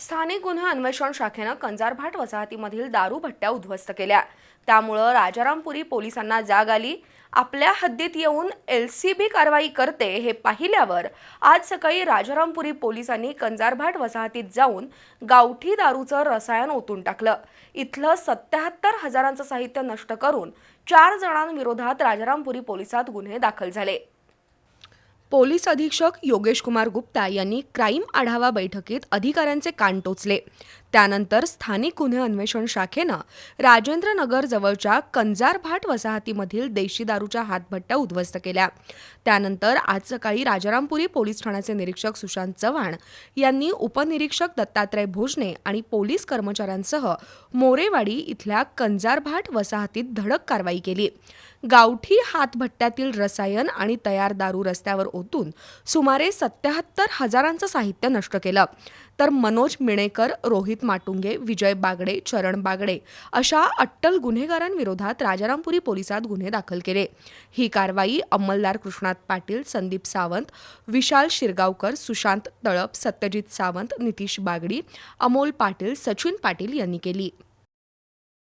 स्थानिक गुन्हे अन्वेषण शाखेनं कंजारभाट वसाहतीमधील दारू भट्ट्या उद्ध्वस्त केल्या. त्यामुळं राजारामपुरी पोलिसांना जाग आली. आपल्या हद्दीत येऊन एल सी बी कारवाई करते हे पाहिल्यावर आज सकाळी राजारामपुरी पोलिसांनी कंजारभाट वसाहतीत जाऊन गावठी दारूचं रसायन ओतून टाकलं. इथलं सत्याहत्तर हजारांचं साहित्य नष्ट करून चार जणांविरोधात राजारामपुरी पोलिसात गुन्हे दाखल झाले. पोलीस अधीक्षक योगेश कुमार गुप्ता यांनी क्राईम आढावा बैठकीत अधिकाऱ्यांचे कान टोचले. त्यानंतर स्थानिक गुन्हे अन्वेषण शाखेनं राजेंद्रनगर जवळच्या कंजारभाट वसाहतीमधील देशी दारूच्या हातभट्ट्या उद्ध्वस्त केल्या. त्यानंतर आज सकाळी राजारामपुरी पोलीस ठाण्याचे निरीक्षक सुशांत चव्हाण यांनी उपनिरीक्षक दत्तात्रय भोजने आणि पोलीस कर्मचाऱ्यांसह मोरेवाडी इथल्या कंजारभाट वसाहतीत धडक कारवाई केली. गावठी हातभट्ट्यातील रसायन आणि तयार दारू रस्त्यावर ओतून सुमारे सत्याहत्तर हजारांचं साहित्य नष्ट केलं. तर मनोज मिणेकर रोहित माटुंगे विजय बागडे चरण बागडे अशा अट्टल गुन्हेगारांविरोधात राजारामपुरी पोलिसात गुन्हे दाखल केले. ही कारवाई अंमलदार कृष्णात पाटील संदीप सावंत विशाल शिरगावकर सुशांत तळप सत्यजित सावंत नितीश बागडी अमोल पाटील सचिन पाटील यांनी केली.